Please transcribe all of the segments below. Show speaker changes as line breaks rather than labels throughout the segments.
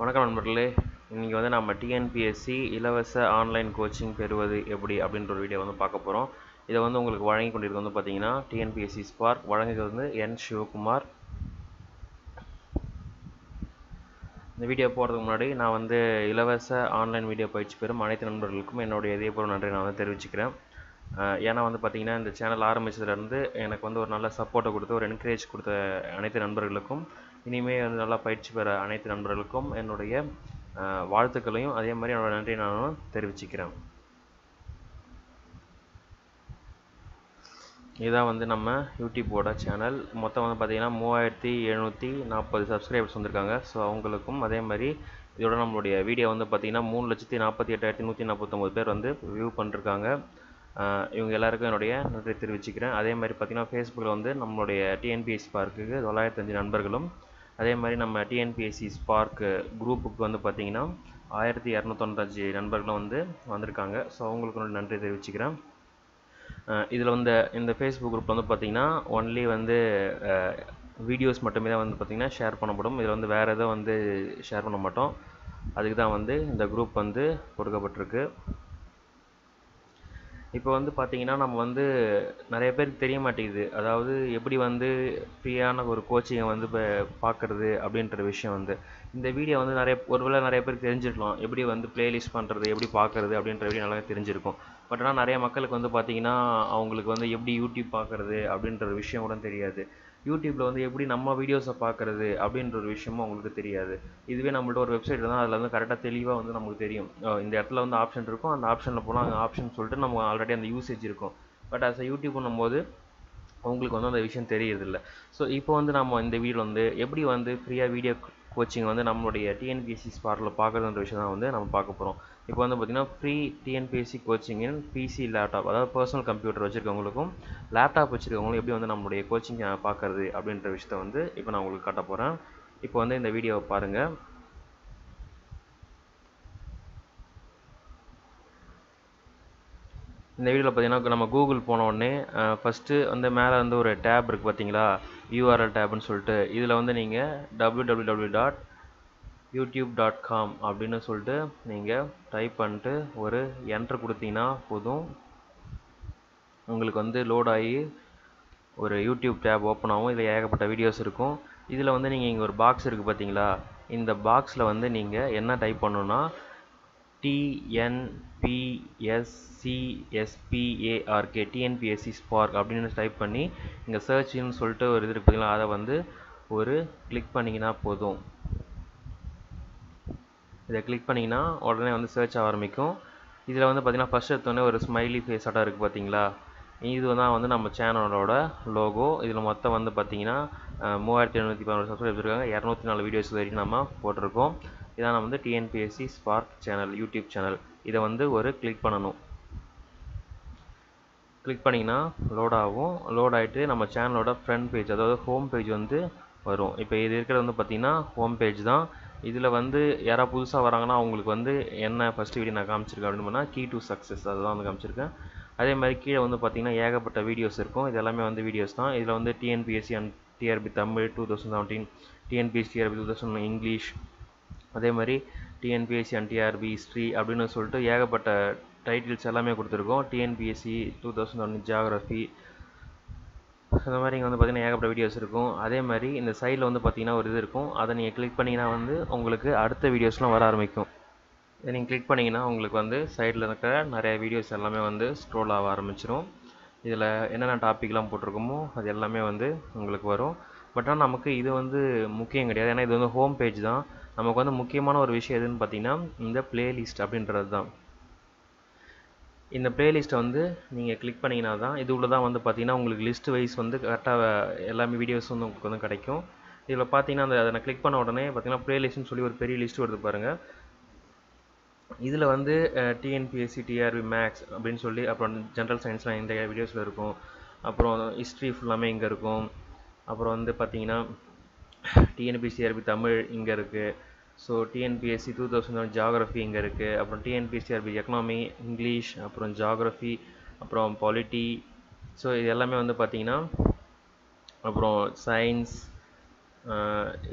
வணக்கம் நண்பர்களே. இன்றைக்கி வந்து நம்ம டிஎன்பிஎஸ்சி இலவச ஆன்லைன் கோச்சிங் பெறுவது எப்படி அப்படின்ற ஒரு வீடியோ வந்து பார்க்க போகிறோம் இதை வந்து உங்களுக்கு வழங்கி கொண்டிருக்கிறது வந்து பார்த்தீங்கன்னா டிஎன்பிஎஸ்சி ஸ்பார்க் வழங்குகிறது வந்து என் சிவகுமார். இந்த வீடியோ போகிறதுக்கு முன்னாடி நான் வந்து இலவச ஆன்லைன் வீடியோ பயிற்சி பெறும் அனைத்து நண்பர்களுக்கும் என்னுடைய இதயபூர்வ நன்றி நான் வந்து தெரிவிச்சுக்கிறேன். ஏன்னா வந்து பார்த்தீங்கன்னா இந்த சேனல் ஆரம்பிச்சதுலேருந்து எனக்கு வந்து ஒரு நல்ல சப்போர்ட்டை கொடுத்து ஒரு என்கரேஜ் கொடுத்த அனைத்து நண்பர்களுக்கும் இனிமேல் வந்து நல்லா பயிற்சி பெற அனைத்து நண்பர்களுக்கும் என்னுடைய வாழ்த்துக்களையும் அதே மாதிரி என்னோட நன்றி நானும் தெரிவிச்சுக்கிறேன். இதுதான் வந்து நம்ம யூடியூப்போட சேனல் மொத்தம் வந்து பார்த்தீங்கன்னா மூவாயிரத்தி எழுநூற்றி நாற்பது சப்ஸ்கிரைபர்ஸ் வந்திருக்காங்க. ஸோ அவங்களுக்கும் அதே மாதிரி இதோட நம்மளுடைய வீடியோ வந்து பார்த்தீங்கன்னா மூணு லட்சத்தி நாற்பத்தி எட்டாயிரத்தி நூற்றி நாற்பத்தொம்பது பேர் வந்து வியூ பண்ணிருக்காங்க. இவங்க எல்லாருக்கும் என்னுடைய நன்றி தெரிவிச்சுக்கிறேன். அதே மாதிரி பார்த்தீங்கன்னா ஃபேஸ்புக்கில் வந்து நம்மளுடைய டிஎன்பிஎஸ் பார்க்குக்கு தொள்ளாயிரத்தஞ்சு நண்பர்களும் அதே மாதிரி நம்ம டிஎன்பிஎஸ்சி ஸ்பார்க் குரூப்புக்கு வந்து பார்த்தீங்கன்னா ஆயிரத்தி இரநூத்தொண்ணூத்தஞ்சு நண்பர்களும் வந்து வந்திருக்காங்க. ஸோ அவங்களுக்கு நன்றி தெரிவிச்சுக்கிறேன். இதில் வந்து இந்த ஃபேஸ்புக் குரூப் வந்து பார்த்தீங்கன்னா ஒன்லி வந்து வீடியோஸ் மட்டுமே தான் வந்து பார்த்திங்கன்னா ஷேர் பண்ணப்படும். இதில் வந்து வேறு எதுவும் வந்து ஷேர் பண்ண மாட்டோம். அதுக்கு தான் வந்து இந்த குரூப் வந்து கொடுக்கப்பட்டிருக்கு. இப்போ வந்து பார்த்தீங்கன்னா நம்ம வந்து நிறைய பேருக்கு தெரிய மாட்டேங்குது. அதாவது எப்படி வந்து ஃப்ரீயான ஒரு கோச்சிங்கை வந்து இப்போ பார்க்குறது அப்படின்ற விஷயம் வந்து. இந்த வீடியோ வந்து நிறைய ஒருவேளை நிறைய பேருக்கு தெரிஞ்சிருக்கலாம். எப்படி வந்து ப்ளேலிஸ்ட் பண்ணுறது எப்படி பார்க்குறது அப்படின்ற வீடியோ நல்லா தெரிஞ்சிருக்கும். பட் ஆனால் நிறைய மக்களுக்கு வந்து பார்த்தீங்கன்னா அவங்களுக்கு வந்து எப்படி யூடியூப் பார்க்குறது அப்படின்ற விஷயம் கூட தெரியாது. யூடியூப்பில் வந்து எப்படி நம்ம வீடியோஸை பார்க்குறது அப்படின்ற ஒரு விஷயமும் அவங்களுக்கு தெரியாது. இதுவே நம்மள்ட்ட ஒரு வெப்சைட் தான் அதில் வந்து கரெக்டாக தெளிவாக வந்து நமக்கு தெரியும். இந்த இடத்துல வந்து ஆப்ஷன் இருக்கும். அந்த ஆப்ஷனில் போனால் அந்த ஆப்ஷன் சொல்லிட்டு நம்ம ஆல்ரெடி அந்த யூசேஜ் இருக்கும். பட் ஆஸ் அ யூடியூப் பண்ணும்போது அவங்களுக்கு வந்து அந்த விஷயம் தெரியறதில்ல. ஸோ இப்போ வந்து நம்ம இந்த வீடியோ வந்து எப்படி வந்து ஃப்ரீயாக வீடியோ கோச்சிங் வந்து நம்மளுடைய டிஎன்பிஎஸ்சி ஸ்பாரில் பார்க்குறதுன்ற விஷயம் தான் வந்து நம்ம பார்க்க போகிறோம் இப்போ வந்து பார்த்திங்கன்னா free TNPSC coaching in PC laptop அதாவது பர்சனல் கம்ப்யூட்டர் வச்சுருக்கவங்களுக்கும் லேப்டாப் வச்சுருக்கவங்களும் எப்படி வந்து நம்மளுடைய கோச்சிங் பார்க்குறது அப்படின்ற விஷயத்த வந்து இப்போ நான் உங்களுக்கு காட்ட போகிறேன் இப்போ வந்து இந்த வீடியோவை பாருங்கள் இந்த வீடியோவில் பார்த்தீங்கன்னா நம்ம கூகுள் போன உடனே ஃபஸ்ட்டு வந்து மேலே வந்து ஒரு டேப் இருக்குது பார்த்தீங்களா யூஆர்எல் டேப்னு சொல்லிட்டு இதில் வந்து நீங்கள் www.youtube.com dot YouTube dot com அப்படின்னு சொல்லிட்டு நீங்கள் டைப் பண்ணிட்டு ஒரு என்ட்ரு கொடுத்தீங்கன்னா போதும். உங்களுக்கு வந்து லோட் ஆகி ஒரு யூடியூப் டேப் ஓப்பன் ஆகும். இதில் ஏகப்பட்ட வீடியோஸ் இருக்கும். இதில் வந்து நீங்கள் இங்கே ஒரு பாக்ஸ் இருக்குது பார்த்தீங்களா இந்த பாக்ஸில் வந்து நீங்கள் என்ன டைப் பண்ணணுன்னா TNPSC S P A R K TNPSC spark அப்படின்னு டைப் பண்ணி இங்கே சர்ச்னு சொல்லிட்டு ஒரு இது இருக்கு அதை வந்து ஒரு கிளிக் பண்ணிங்கன்னா போதும். இதை கிளிக் பண்ணிங்கன்னா உடனே வந்து சர்ச் ஆரம்பிக்கும். இதில் வந்து பார்த்தீங்கன்னா ஃபஸ்ட் எடுத்தோடனே ஒரு ஸ்மைலி ஃபேஸ் ஆட்டம் இருக்குது பார்த்தீங்களா இது தான் வந்து நம்ம சேனலோட லோகோ இதில் மொத்தம் வந்து பார்த்தீங்கன்னா மூவாயிரத்தி எழுநூற்றி பதினோரு சப்ஸ்கிரைபர் இருக்காங்க. இரநூத்தி நாலு வீடியோஸ் வரைக்கும் நம்ம போட்டிருக்கோம். இதான் நம்ம வந்து TNPSC spark channel YouTube channel இதை வந்து ஒரு கிளிக் பண்ணணும். கிளிக் பண்ணிங்கன்னா லோட் ஆகும். லோட் ஆகிட்டு நம்ம சேனலோட ஃப்ரண்ட் பேஜ் அதாவது ஹோம் பேஜ் வந்து வரும். இப்போ இது இருக்கிறது வந்து பார்த்தீங்கன்னா ஹோம் பேஜ் தான். இதில் வந்து யாராவது புதுசாக வராங்கன்னா அவங்களுக்கு வந்து என்ன ஃபஸ்ட் வீடியோ நான் காமிச்சிருக்கேன் அப்படின்னு பண்ணால் கீ டு சக்ஸஸ் அதுதான் வந்து காமிச்சிருக்கேன். அதே மாதிரி கீழே வந்து பார்த்திங்கன்னா ஏகப்பட்ட வீடியோஸ் இருக்கும். இது எல்லாமே வந்து வீடியோஸ் தான். இதில் வந்து TNPSC and TRB Tamil two thousand seventeen TNPSC TRB two thousand English அதே மாதிரி டிஎன்பிஎஸ்சி அண்ட் டிஆர்பி ஹிஸ்ட்ரி அப்படின்னு சொல்லிட்டு ஏகப்பட்ட டைட்டில்ஸ் எல்லாமே கொடுத்துருக்கோம். TNPSC two thousand one geography அந்த மாதிரி இங்கே வந்து பார்த்திங்கன்னா ஏகப்பட்ட வீடியோஸ் இருக்கும். அதே மாதிரி இந்த சைடில் வந்து பார்த்திங்கன்னா ஒரு இது இருக்கும். அதை நீங்கள் கிளிக் பண்ணிங்கன்னா வந்து உங்களுக்கு அடுத்த வீடியோஸ்லாம் வர ஆரம்பிக்கும். இதை நீங்கள் கிளிக் பண்ணிங்கன்னா உங்களுக்கு வந்து சைடில் இருக்கிற நிறைய வீடியோஸ் எல்லாமே வந்து ஸ்க்ரோல் ஆக ஆரம்பிச்சிடும் இதில் என்னென்ன டாப்பிக்லாம் போட்டிருக்கோமோ அது எல்லாமே வந்து உங்களுக்கு வரும். பட் ஆனால் நமக்கு இது வந்து முக்கியம் கிடையாது. ஏன்னா இது வந்து ஹோம் பேஜ் தான். நமக்கு வந்து முக்கியமான ஒரு விஷயம் எதுன்னு பார்த்தீங்கன்னா இந்த பிளேலிஸ்ட் அப்படின்றது தான். இந்த பிளேலிஸ்ட்டை வந்து நீங்கள் கிளிக் பண்ணிங்கன்னா தான் இது உள்ள தான் வந்து பார்த்தீங்கன்னா உங்களுக்கு லிஸ்ட் வைஸ் வந்து கரெக்டாக எல்லாமே வீடியோஸ் வந்து உங்களுக்கு வந்து கிடைக்கும். இதில் பார்த்தீங்கன்னா அந்த அதை நான் கிளிக் பண்ண உடனே பார்த்தீங்கன்னா பிளேலிஸ்ட்னு சொல்லி ஒரு பெரிய லிஸ்ட் வருது பாருங்கள் இதில் வந்து டிஎன்பிஎஸ்சி டிஆர்பி மேக்ஸ் அப்படின்னு சொல்லி அப்புறம் ஜென்ரல் சயின்ஸ்லாம் இந்த வீடியோஸில் இருக்கும். அப்புறம் ஹிஸ்ட்ரி ஃபுல்லாமே இங்கே இருக்கும். அப்புறம் வந்து பார்த்தீங்கன்னா டிஎன்பிஎஸ்சி டிஆர்பி தமிழ் இங்கே இருக்குது so TNPSC two thousand one geography இங்கே இருக்குது அப்புறம் டிஎன்பிஎஸ்சி ஆர்பி எக்கனாமி இங்கிலீஷ் அப்புறம் ஜாகிரஃபி அப்புறம் பாலிட்டி ஸோ இது எல்லாமே வந்து பார்த்தீங்கன்னா அப்புறம் சயின்ஸ்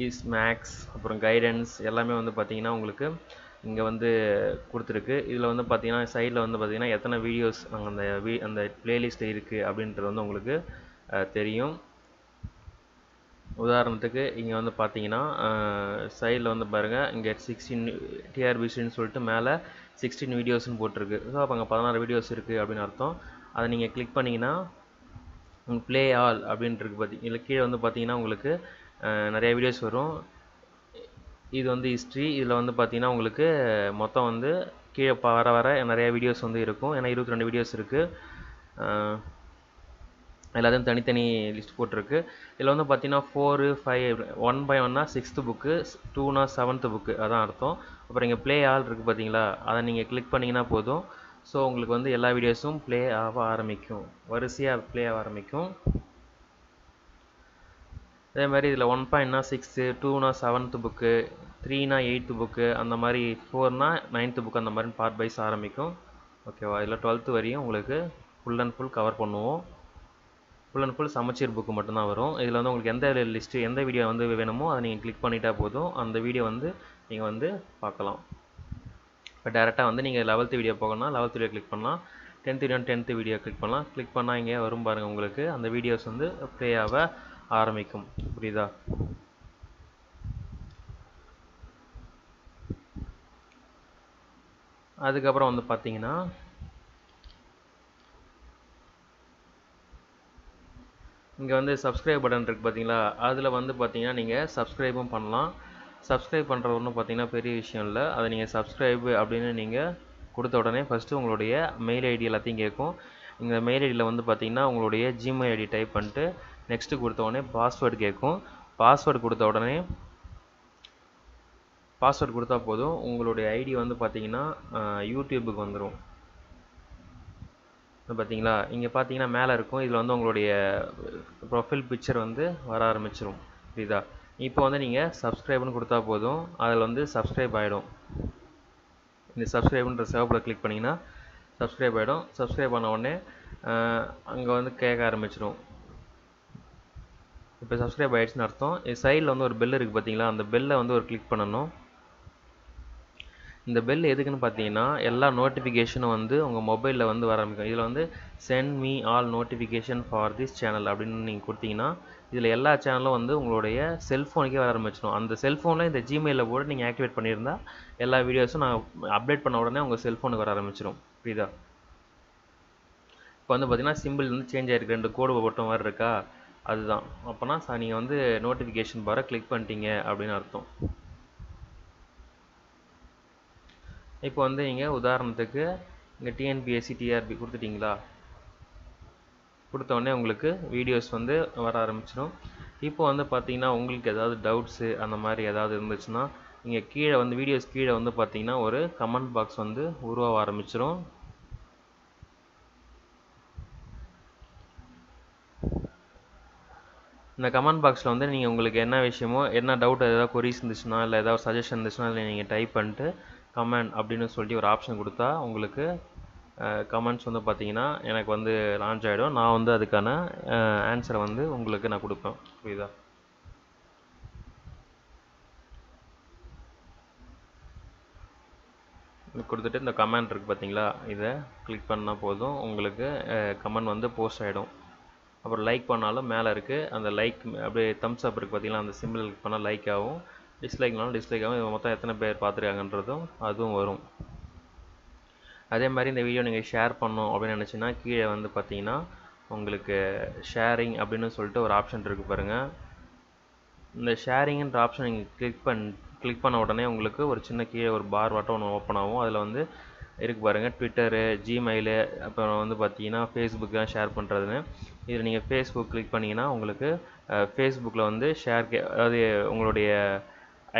இஸ் மேக்ஸ் அப்புறம் கைடன்ஸ் எல்லாமே வந்து பார்த்தீங்கன்னா உங்களுக்கு இங்கே வந்து கொடுத்துருக்கு. இதில் வந்து பார்த்தீங்கன்னா சைடில் வந்து பார்த்தீங்கன்னா எத்தனை வீடியோஸ் அங்கே அந்த வீ அந்த பிளேலிஸ்ட்டில் இருக்குது அப்படின்றது வந்து உங்களுக்கு தெரியும். உதாரணத்துக்கு இங்கே வந்து பார்த்தீங்கன்னா சைடில் வந்து பாருங்கள் இங்கே சிக்ஸ்டீன் டிஆர்பிசின்னு சொல்லிட்டு மேலே சிக்ஸ்டீன் வீடியோஸ்னு போட்டிருக்கு. ஸோ அப்போ அங்கே பதினாறு வீடியோஸ் இருக்குது அப்படின்னு அர்த்தம். அதை நீங்கள் கிளிக் பண்ணிங்கன்னா ப்ளே ஆல் அப்படின்ட்டுருக்கு பார்த்தி இல்லை கீழே வந்து பார்த்தீங்கன்னா உங்களுக்கு நிறைய வீடியோஸ் வரும். இது வந்து ஹிஸ்ட்ரி இதில் வந்து பார்த்தீங்கன்னா உங்களுக்கு மொத்தம் வந்து கீழே வர வர நிறையா வீடியோஸ் வந்து இருக்கும். ஏன்னா இருபத்தி ரெண்டு வீடியோஸ் இருக்குது எல்லாத்தையும் தனித்தனி லிஸ்ட் போட்டிருக்கு. இதில் வந்து பார்த்தீங்கன்னா ஃபோரு ஃபைவ் ஒன் பை ஒன்னா சிக்ஸ்த்து புக்கு டூனா செவன்த்து புக்கு அதான் அர்த்தம். அப்புறம் இங்கே ப்ளே ஆல் இருக்குது பார்த்தீங்களா அதை நீங்கள் கிளிக் பண்ணிங்கன்னா போதும். ஸோ உங்களுக்கு வந்து எல்லா வீடியோஸும் ப்ளே ஆக ஆரம்பிக்கும். வரிசையாக ப்ளே ஆக ஆரம்பிக்கும். அதே மாதிரி இதில் ஒன் பாயிண்ட்னா சிக்ஸ்த்து டூனா செவன்த்து புக்கு த்ரீனா எயித்து புக்கு அந்த மாதிரி ஃபோர்னா நைன்த்து புக் அந்த மாதிரி பார்ட் வைஸ் ஆரம்பிக்கும். ஓகேவா இதில் டுவெல்த்து வரையும் உங்களுக்கு ஃபுல் அண்ட் ஃபுல் கவர் பண்ணுவோம். ஃபுல் அண்ட் ஃபுல் சமச்சீர் புக்கு மட்டும்தான் வரும். இதில் வந்து உங்களுக்கு எந்த லிஸ்ட்டு எந்த வீடியோ வந்து வேணுமோ அதை நீங்கள் கிளிக் பண்ணிட்டா போதும். அந்த வீடியோ வந்து நீங்கள் வந்து பார்க்கலாம். இப்போ டேரெக்டாக வந்து நீங்கள் லெவல்த்து வீடியோ போகணும்னா லெவல்த் வீடியோ கிளிக் பண்ணலாம். Tenth video tenth video click பண்ணலாம். கிளிக் பண்ணால் இங்கே வரும் பாருங்கள் உங்களுக்கு. அந்த வீடியோஸ் வந்து ப்ளே ஆக ஆரம்பிக்கும். புரியுதா? அதுக்கப்புறம் வந்து பார்த்தீங்கன்னா இங்கே வந்து சப்ஸ்கிரைப் பட்டன் இருக்குது பார்த்தீங்களா அதில் வந்து பார்த்தீங்கன்னா நீங்கள் சப்ஸ்கிரைபும் பண்ணலாம். சப்ஸ்கிரைப் பண்ணுறது ஒன்றும் பார்த்தீங்கன்னா பெரிய விஷயம் இல்லை. அதை நீங்கள் சப்ஸ்கிரைப் அப்படின்னு நீங்கள் கொடுத்த உடனே ஃபஸ்ட்டு உங்களுடைய மெயில் ஐடி எல்லாத்தையும் கேட்கும். இந்த மெயில் ஐடியில் வந்து பார்த்தீங்கன்னா உங்களுடைய ஜிமெயில் ஐடி டைப் பண்ணிட்டு நெக்ஸ்ட்டு கொடுத்த உடனே பாஸ்வேர்டு கேட்கும். பாஸ்வேர்டு கொடுத்த உடனே பாஸ்வேர்டு கொடுத்தா போதும். உங்களுடைய ஐடி வந்து பார்த்தீங்கன்னா யூடியூபுக்கு வந்துடும் பார்த்தீங்களா இங்கே பார்த்தீங்கன்னா மேலே இருக்கும். இதில் வந்து உங்களுடைய ப்ரொஃபைல் பிக்சர் வந்து வர ஆரம்பிச்சிடும் புரியுதா? இப்போ வந்து நீங்கள் சப்ஸ்கிரைப்னு கொடுத்தா போதும். அதில் வந்து சப்ஸ்கிரைப் ஆகிடும் இந்த சப்ஸ்கிரைப்ன்ற சிவப்பில் கிளிக் பண்ணிங்கன்னா சப்ஸ்கிரைப் ஆகிடும் சப்ஸ்கிரைப் பண்ண உடனே அங்கே வந்து கேட்க ஆரம்பிச்சிடும் இப்போ சப்ஸ்கிரைப் ஆகிடுச்சுன்னு அர்த்தம். சைடில் வந்து ஒரு பெல் இருக்குது பார்த்தீங்களா அந்த பெல்லை வந்து ஒரு கிளிக் பண்ணணும். இந்த பெல் எதுக்குன்னு பார்த்தீங்கன்னா எல்லா நோட்டிஃபிகேஷனும் வந்து உங்கள் மொபைலில் வந்து வர ஆரம்பிக்கும். இதில் வந்து send me all notification for this channel அப்படின்னு நீங்கள் கொடுத்தீங்கன்னா இதில் எல்லா சேனலும் வந்து உங்களுடைய செல்ஃபோனுக்கே வர ஆரம்பிச்சிடும். அந்த செல்ஃபோனில் இந்த ஜிமெயிலில் கூட நீங்கள் ஆக்டிவேட் பண்ணியிருந்தால் எல்லா வீடியோஸும் நான் அப்டேட் பண்ண உடனே உங்கள் செல்ஃபோனுக்கு வர ஆரம்பிச்சிடும் புரியுதா? இப்போ வந்து பார்த்தீங்கன்னா சிம்பிள் வந்து சேஞ்ச் ஆகிருக்கு ரெண்டு கோடு மட்டும் மாதிரி இருக்கா? அதுதான். அப்போனா நீங்கள் வந்து நோட்டிஃபிகேஷன் பாரை கிளிக் பண்ணிட்டீங்க அப்படின்னு அர்த்தம். இப்போ வந்து நீங்கள் உதாரணத்துக்கு இங்கே டிஎன்பிஎஸ்சி டிஆர்பி கொடுத்துட்டிங்களா? கொடுத்தோடனே உங்களுக்கு வீடியோஸ் வந்து வர ஆரம்பிச்சிடும். இப்போ வந்து பார்த்தீங்கன்னா உங்களுக்கு ஏதாவது டவுட்ஸு அந்த மாதிரி ஏதாவது இருந்துச்சுன்னா இங்கே கீழே வந்து வீடியோஸ் கீழே வந்து பார்த்தீங்கன்னா ஒரு கமெண்ட் பாக்ஸ் வந்து உருவாக ஆரம்பிச்சிடும். இந்த கமெண்ட் பாக்ஸில் வந்து நீங்கள் உங்களுக்கு என்ன விஷயமோ என்ன டவுட் ஏதாவது கொரிஸ் இருந்துச்சுன்னா இல்லை ஏதாவது சஜஷன் இருந்துச்சுன்னா இல்லை நீங்கள் டைப் பண்ணிட்டு கமெண்ட் அப்படின்னு சொல்லிட்டு ஒரு ஆப்ஷன் கொடுத்தா உங்களுக்கு கமெண்ட்ஸ் வந்து பார்த்தீங்கன்னா எனக்கு வந்து லான்ச் ஆகிடும் நான் வந்து அதுக்கான ஆன்சரை வந்து உங்களுக்கு நான் கொடுப்பேன். புரியுதா? கொடுத்துட்டு இந்த கமெண்ட் இருக்குது பார்த்தீங்களா? இதை கிளிக் பண்ணால் போதும். உங்களுக்கு கமெண்ட் வந்து போஸ்ட் ஆகிடும் அப்புறம் லைக் பண்ணாலும் மேலே இருக்குது அந்த லைக் அப்படியே தம்ஸ் அப் இருக்குது பார்த்தீங்களா? அந்த சிம்பிள் பண்ணால் லைக் ஆகும். டிஸ்லைக்னாலும் டிஸ்லைக் ஆகும். இது மொத்தம் எத்தனை பேர் பார்த்துருக்காங்கன்றதும் அதுவும் வரும். அதே மாதிரி இந்த வீடியோ நீங்கள் ஷேர் பண்ணோம் அப்படின்னு நினச்சின்னா கீழே வந்து பார்த்தீங்கன்னா உங்களுக்கு ஷேரிங் அப்படின்னு சொல்லிட்டு ஒரு ஆப்ஷன் இருக்குது பாருங்கள் இந்த ஷேரிங்கன்ற ஆப்ஷன் நீங்கள் கிளிக் பண் கிளிக் பண்ண உடனே உங்களுக்கு ஒரு சின்ன கீழே ஒரு பார் வாட்டம் ஒன்று ஓப்பன் ஆகும். அதில் வந்து இருக்கு பாருங்கள் ட்விட்டரு ஜிமெயிலு அப்புறம் வந்து பார்த்தீங்கன்னா ஃபேஸ்புக்கெலாம் ஷேர் பண்ணுறதுன்னு இதில் நீங்கள் ஃபேஸ்புக் கிளிக் பண்ணிங்கன்னா உங்களுக்கு ஃபேஸ்புக்கில் வந்து ஷேர் கே அதாவது உங்களுடைய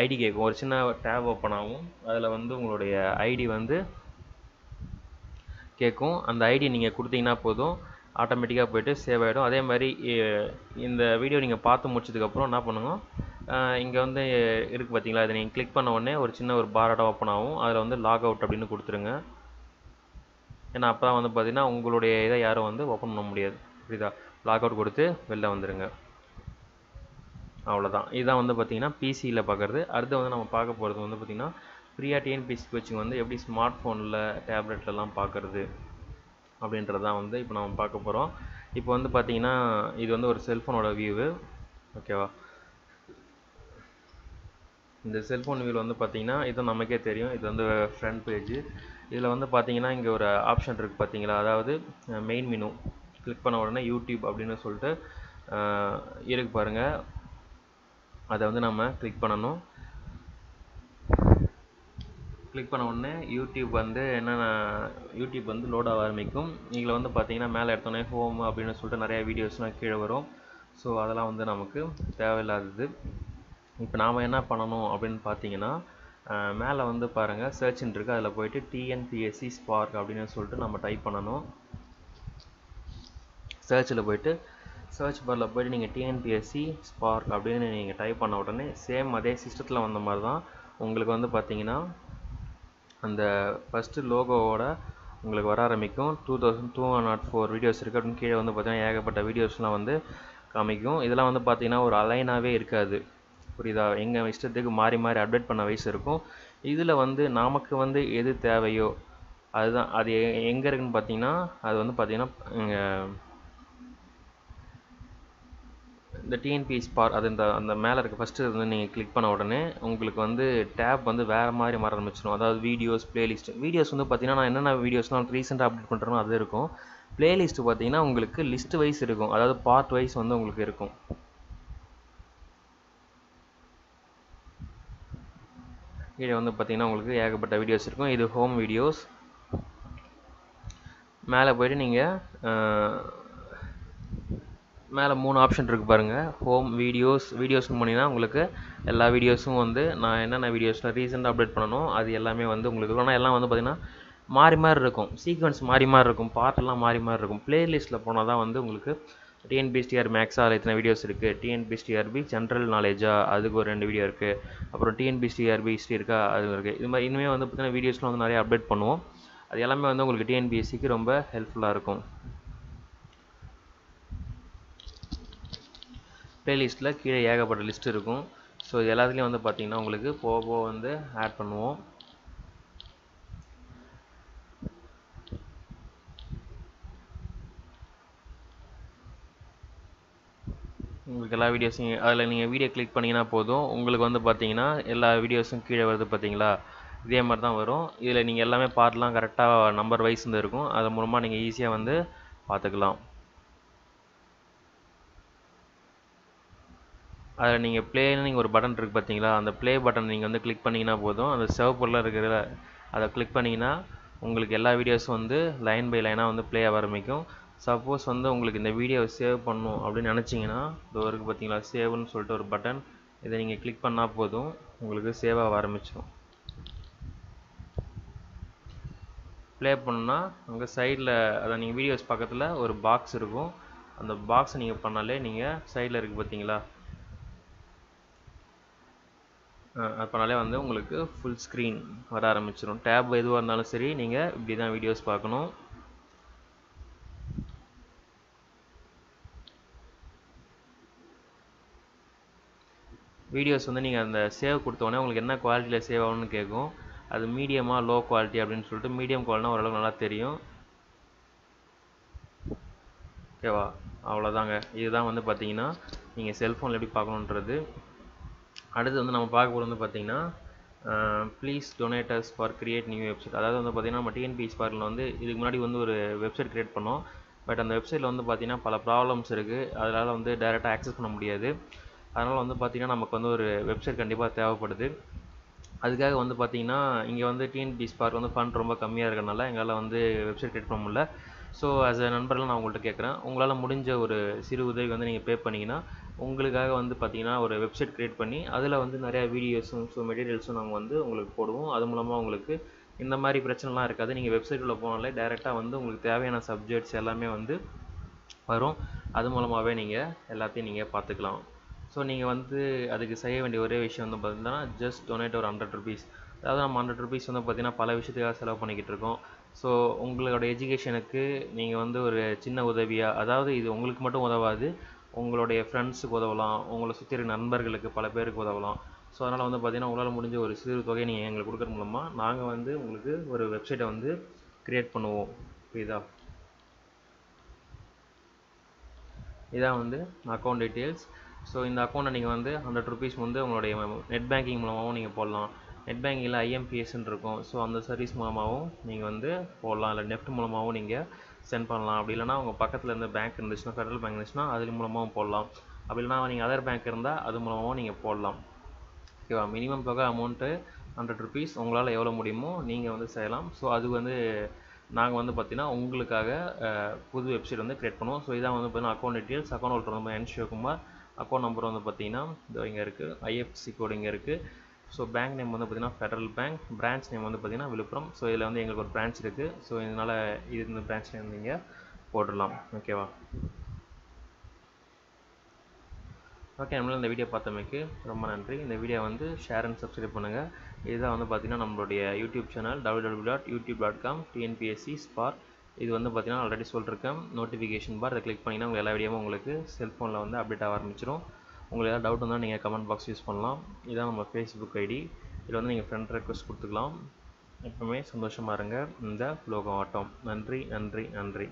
ஐடி கேட்கும் ஒரு சின்ன டேப் ஓப்பன் ஆகும். அதில் வந்து உங்களுடைய ஐடி வந்து கேட்கும் அந்த ஐடி நீங்கள் கொடுத்தீங்கன்னா போதும். ஆட்டோமேட்டிக்காக போய்ட்டு சேவ் ஆகிடும் அதே மாதிரி இந்த வீடியோ நீங்கள் பார்த்து முடிச்சதுக்கப்புறம் என்ன பண்ணுங்க? இங்கே வந்து இருக்குது பார்த்தீங்களா இதை நீங்கள் கிளிக் பண்ண உடனே ஒரு சின்ன ஒரு பாராட்டம் ஓப்பன் ஆகும். அதில் வந்து லாக் அவுட் அப்படின்னு கொடுத்துருங்க. ஏன்னா அப்போ தான் வந்து பார்த்தீங்கன்னா உங்களுடைய இதை யாரும் வந்து ஓப்பன் பண்ண முடியாது. புரியுதா? லாக் அவுட் கொடுத்து வெளில வந்துடுங்க அவ்வளோதான் இதுதான் வந்து பார்த்திங்கன்னா பிசியில் பார்க்குறது அடுத்து வந்து நம்ம பார்க்க போகிறது வந்து பார்த்திங்கன்னா ஃப்ரீயாக டிஎன்பிசி கோச்சிங் வந்து எப்படி ஸ்மார்ட் ஃபோனில் டேப்லெட்லலாம் பார்க்குறது அப்படின்றதான் வந்து இப்போ நம்ம பார்க்க போகிறோம் இப்போ வந்து பார்த்திங்கன்னா இது வந்து ஒரு செல்ஃபோனோட வியூவு ஓகேவா இந்த செல்ஃபோன் வியூவில் வந்து பார்த்திங்கன்னா இது நமக்கே தெரியும். இது வந்து ஃப்ரண்ட் பேஜு இதில் வந்து பார்த்திங்கன்னா இங்கே ஒரு ஆப்ஷன் இருக்குது பார்த்தீங்களா அதாவது மெயின் மெனு கிளிக் பண்ண உடனே யூடியூப் அப்படின்னு சொல்லிட்டு இருக்கு பாருங்கள் அதை வந்து நம்ம கிளிக் பண்ணணும். கிளிக் பண்ண உடனே யூடியூப் வந்து என்னென்ன யூடியூப் வந்து லோட் ஆக ஆரம்பிக்கும். இதில் வந்து பார்த்தீங்கன்னா மேலே எடுத்தோடனே ஹோம் அப்படின்னு சொல்லிட்டு நிறைய வீடியோஸ்லாம் கீழே வரும். ஸோ அதெல்லாம் வந்து நமக்கு தேவையில்லாதது. இப்போ நாம் என்ன பண்ணணும் அப்படின்னு பார்த்தீங்கன்னா மேலே வந்து பாருங்கள் சர்ச்ன்னு இருக்குது அதில் போயிட்டு டிஎன்பிஎஸ்சி ஸ்பார்க் அப்படின்னு சொல்லிட்டு நம்ம டைப் பண்ணணும். சர்ச்சில் போயிட்டு சர்ச் பாரில் போய்ட்டு நீங்கள் டிஎன்பிஎஸ்சி ஸ்பார்க் அப்படின்னு நீங்கள் டைப் பண்ண உடனே சேம் அதே சிஸ்டத்தில் வந்த மாதிரி தான் உங்களுக்கு வந்து பார்த்தீங்கன்னா அந்த ஃபஸ்ட்டு லோகோவோட உங்களுக்கு வர ஆரம்பிக்கும். Two thousand two nought four videos இருக்குது அப்படின்னு கீழே வந்து பார்த்தீங்கன்னா ஏகப்பட்ட வீடியோஸ்லாம் வந்து காமிக்கும். இதெல்லாம் வந்து பார்த்தீங்கன்னா ஒரு அலைனாகவே இருக்காது. புரியுதா? எங்கள் இஷ்டத்துக்கு மாறி மாறி அப்டேட் பண்ண வயசு இருக்கும். இதில் வந்து நமக்கு வந்து எது தேவையோ அதுதான். அது எங்கே இருக்குன்னு பார்த்தீங்கன்னா அது வந்து பார்த்தீங்கன்னா இந்த டிஎன்பி ஸ்பார் அது இந்த அந்த மேலே இருக்க ஃபஸ்ட்டு வந்து நீங்கள் கிளிக் பண்ண உடனே உங்களுக்கு வந்து டேப் வந்து வேறு மாதிரி மாற ஆரம்பிச்சிடும். அதாவது வீடியோஸ் பிளேலிஸ்ட் வீடியோஸ் வந்து பார்த்தீங்கன்னா நான் என்னென்ன வீடியோஸ்லாம் ரீசெண்டாக அப்டேட் பண்ணுறேனோ அது இருக்கும். பிளேலிஸ்ட் பார்த்தீங்கன்னா உங்களுக்கு லிஸ்ட் வைஸ் இருக்கும். அதாவது பார்ட் வைஸ் வந்து உங்களுக்கு இருக்கும். கீழே வந்து பார்த்தீங்கன்னா உங்களுக்கு ஏகப்பட்ட வீடியோஸ் இருக்கும். இது ஹோம் வீடியோஸ் மேலே போய்ட்டு நீங்கள் மேலே மூணு ஆப்ஷன் இருக்குது பாருங்கள் ஹோம் வீடியோஸ் வீடியோஸ்னு பண்ணிங்கன்னா உங்களுக்கு எல்லா வீடியோஸும் வந்து நான் என்னென்ன வீடியோஸில் ரீசெண்டாக அப்டேட் பண்ணணும் அது எல்லாமே வந்து உங்களுக்கு ஆனால் எல்லாம் வந்து பார்த்திங்கன்னா மாறி மாறி இருக்கும். சீக்வன்ஸ் மாறி மாறி இருக்கும். பாட்டெல்லாம் மாறி மாறி இருக்கும். பிளேலிஸ்ட்டில் போனால் தான் வந்து உங்களுக்கு டிஎன்பிஎஸ்டிஆர் மேக்ஸா அதில் இத்தனை வீடியோஸ் இருக்குது டிஎன்பிஎஸ்டிஆர்பி ஜென்ரல் நாலேஜா அதுக்கு ஒரு ரெண்டு வீடியோ இருக்குது அப்புறம் டிஎன்பிஎஸ்டிஆர்பி ஹிஸ்ட்ரி இருக்கா? அது இருக்குது இது மாதிரி இனிமேல் வந்து பார்த்திங்கன்னா வீடியோஸ்லாம் வந்து நிறைய அப்டேட் பண்ணுவோம். அது எல்லாமே வந்து உங்களுக்கு டிஎன்பிஎஸ்சிக்கு ரொம்ப ஹெல்ப்ஃபுல்லாக இருக்கும். ப்ளேலிஸ்ட்டில் கீழே ஏகப்பட்ட லிஸ்ட் இருக்கும். ஸோ இது எல்லாத்துலேயும் வந்து பார்த்திங்கன்னா உங்களுக்கு போக போக வந்து ஆட் பண்ணுவோம். உங்களுக்கு எல்லா வீடியோஸையும் அதில் நீங்கள் வீடியோ கிளிக் பண்ணிங்கன்னா போதும். உங்களுக்கு வந்து பார்த்தீங்கன்னா எல்லா வீடியோஸும் கீழே வருது பார்த்தீங்களா இதே மாதிரி தான் வரும். இதில் நீங்கள் எல்லாமே பார்ட்லாம் கரெக்டாக நம்பர் வைஸ் வந்து இருக்கும். அது மூலமாக நீங்கள் ஈஸியாக வந்து பார்த்துக்கலாம். அதில் நீங்கள் ப்ளேன்னு நீங்கள் ஒரு பட்டன் இருக்குது பார்த்தீங்களா? அந்த ப்ளே பட்டன் நீங்கள் வந்து கிளிக் பண்ணிங்கன்னா போதும். அந்த சிவப்புள்ள இருக்கிறதுல அதை கிளிக் பண்ணிங்கன்னா உங்களுக்கு எல்லா வீடியோஸும் வந்து லைன் பை லைனாக வந்து ப்ளே ஆக ஆரம்பிக்கும். சப்போஸ் வந்து உங்களுக்கு இந்த வீடியோவை சேவ் பண்ணும் அப்படின்னு நினச்சிங்கன்னா இது இருக்குது பார்த்தீங்களா? சேவ்னு சொல்லிட்டு ஒரு பட்டன் இதை நீங்கள் கிளிக் பண்ணால் போதும். உங்களுக்கு சேவ் ஆக ஆரம்பிச்சிடும் ப்ளே பண்ணால் அங்கே சைடில் அதை நீங்கள் வீடியோஸ் பக்கத்தில் ஒரு பாக்ஸ் இருக்கும். அந்த பாக்ஸை நீங்கள் பண்ணாலே நீங்கள் சைடில் இருக்குது பார்த்தீங்களா அது பண்ணாலே வந்து உங்களுக்கு ஃபுல் ஸ்க்ரீன் வர ஆரம்பிச்சிடும் டேப் எதுவாக இருந்தாலும் சரி நீங்கள் இப்படி தான் வீடியோஸ் பார்க்கணும். வீடியோஸ் வந்து நீங்கள் அந்த சேவ் கொடுத்தோடனே உங்களுக்கு என்ன குவாலிட்டியில் சேவ் ஆகணும்னு கேட்கும் அது மீடியமாக லோ குவாலிட்டி அப்படின்னு சொல்லிட்டு மீடியம் குவாலிட்டினா ஓரளவுக்கு நல்லா தெரியும். ஓகேவா அவ்வளோதாங்க இதுதான் வந்து பார்த்தீங்கன்னா நீங்கள் செல்ஃபோனில் எப்படி பார்க்கணுன்றது அடுத்து வந்து நம்ம பார்க்க போகிறது வந்து பார்த்தீங்கன்னா please donators for create new website அதாவது வந்து பார்த்தீங்கன்னா நம்ம டிஎன்பி ஸ்பார்க்கில் வந்து இதுக்கு முன்னாடி வந்து ஒரு வெப்சைட் க்ரியேட் பண்ணோம். பட் அந்த வெப்சைட்டில் வந்து பார்த்தீங்கன்னா பல ப்ராப்ளம்ஸ் இருக்குது அதனால் வந்து டேரெக்டாக ஆக்சஸ் பண்ண முடியாது. அதனால் வந்து பார்த்திங்கன்னா நமக்கு வந்து ஒரு வெப்சைட் கண்டிப்பாக தேவைப்படுது. அதுக்காக வந்து பார்த்திங்கன்னா இங்கே வந்து டிஎன்பி ஸ்பார்க் வந்து ஃபண்ட் ரொம்ப கம்மியாக இருக்கிறனால எங்களால் வந்து வெப்சைட் க்ரியேட் பண்ண முடியல. ஸோ ஆஸ் அ நண்பர்கள் நான் உங்கள்கிட்ட கேட்குறேன். உங்களால் முடிஞ்ச ஒரு சிறு உதவி வந்து நீங்கள் பே பண்ணிங்கன்னா உங்களுக்காக வந்து பார்த்தீங்கன்னா ஒரு வெப்சைட் க்ரியேட் பண்ணி அதில் வந்து நிறையா வீடியோஸும் ஸோ மெட்டீரியல்ஸும் நாங்கள் வந்து உங்களுக்கு போடுவோம். அது மூலமாக உங்களுக்கு இந்த மாதிரி பிரச்சனைலாம் இருக்காது. நீங்கள் வெப்சைட்டில் போனாலே டேரெக்டாக வந்து உங்களுக்கு தேவையான சப்ஜெக்ட்ஸ் எல்லாமே வந்து வரும். அது மூலமாகவே நீங்கள் எல்லாத்தையும் நீங்கள் பார்த்துக்கலாம் ஸோ நீங்கள் வந்து அதுக்கு செய்ய வேண்டிய ஒரே விஷயம் வந்து பார்த்தீங்கன்னா ஜஸ்ட் டொனேட் ஒரு ஹண்ட்ரட் ருபீஸ் அதாவது நம்ம ஹண்ட்ரட் ருபீஸ் வந்து பார்த்தீங்கன்னா பல விஷயத்துக்காக செலவு பண்ணிக்கிட்டு இருக்கோம். ஸோ உங்களோட எஜுகேஷனுக்கு நீங்கள் வந்து ஒரு சின்ன உதவியாக அதாவது இது உங்களுக்கு மட்டும் உதவாது உங்களுடைய ஃப்ரெண்ட்ஸுக்கு உதவலாம் உங்களை சுற்றி இருக்க நண்பர்களுக்கு பல பேருக்கு உதவலாம். ஸோ அதனால் வந்து பார்த்திங்கன்னா உங்களால் முடிஞ்ச ஒரு சிறு தொகையை நீங்கள் எங்களுக்கு கொடுக்குற மூலமாக நாங்கள் வந்து உங்களுக்கு ஒரு வெப்சைட்டை வந்து க்ரியேட் பண்ணுவோம். புரியுதா? இதான் வந்து அக்கௌண்ட் டீட்டெயில்ஸ் ஸோ இந்த அக்கௌண்ட்டை நீங்கள் வந்து ஹண்ட்ரட் ருபீஸ் வந்து உங்களுடைய நெட் பேங்கிங் மூலமாகவும் நீங்கள் போடலாம். நெட் பேங்கிங்கில் ஐஎம்பிஎஸ்ன்னு இருக்கும். ஸோ அந்த சர்வீஸ் மூலமாகவும் நீங்கள் வந்து போடலாம். இல்லை நெஃப்ட் மூலமாகவும் நீங்கள் சென்ட் பண்ணலாம். அப்படி இல்லைனா உங்கள் பக்கத்தில் இருந்த பேங்க் இருந்துச்சுன்னா ஃபெடரல் பேங்க் இருந்துச்சுன்னா அது மூலமாகவும் போடலாம். அப்படி இல்லைனா நீங்கள் அதர் பேங்க் இருந்தால் அது மூலமாகவும் நீங்கள் போடலாம். ஓகேவா மினிமம் தொகை அமௌண்ட்டு ஹண்ட்ரட் ருபீஸ் உங்களால் எவ்வளோ முடியுமோ நீங்கள் வந்து செய்யலாம். ஸோ அது வந்து நாங்கள் வந்து பார்த்திங்கன்னா உங்களுக்காக புது வெப்சைட் வந்து க்ரியேட் பண்ணுவோம். ஸோ இதான் வந்து பார்த்தீங்கன்னா அக்கௌண்ட் டீட்டெயில்ஸ் அக்கௌண்ட் ஹோல்டர் வந்து என் சிவகுமார். அக்கௌண்ட் நம்பர் வந்து பார்த்திங்கன்னா இங்கே இருக்குது ஐஎஃப்சி கோடு இங்கே இருக்குது ஸோ பேங்க் நேம் வந்து பார்த்தீங்கன்னா ஃபெடரல் பேங்க் பிரான்ச் நேம் வந்து பார்த்திங்கன்னா விழுப்புரம். ஸோ இதில் வந்து எங்களுக்கு ஒரு பிரான்ச் இருக்குது ஸோ இதனால் இது இந்த பிரான்ச் நேம் நீங்கள் போட்டுடலாம். ஓகேவா ஓகே நம்மளால் இந்த வீடியோ பார்த்தமைக்கு ரொம்ப நன்றி. இந்த வீடியோ வந்து ஷேர் அண்ட் சப்ஸ்கிரைப் பண்ணுங்கள் இதுதான் வந்து பார்த்திங்கன்னா நம்மளுடைய YouTube channel W W dot YouTube dot com TNPSC spark இது வந்து பார்த்திங்கன்னா ஆல்ரெடி சொல்லியிருக்கேன் நோட்டிஃபிகேஷன் பார் அதை கிளிக் பண்ணிங்கன்னா உங்கள் எல்லா வீடியோவும் உங்களுக்கு செல்ஃபோனில் வந்து அப்டேட் ஆக ஆரம்பிச்சிடும் உங்களுக்கு ஏதாவது டவுட் இருந்தால் நீங்கள் கமெண்ட் பாக்ஸ் யூஸ் பண்ணலாம். இதுதான் நம்ம ஃபேஸ்புக் ஐடி இதில் வந்து நீங்கள் ஃப்ரெண்ட் ரெக்வஸ்ட் கொடுத்துக்கலாம். எப்பவுமே சந்தோஷமாக இருங்க. இந்த லோகம் ஆட்டம். நன்றி நன்றி நன்றி.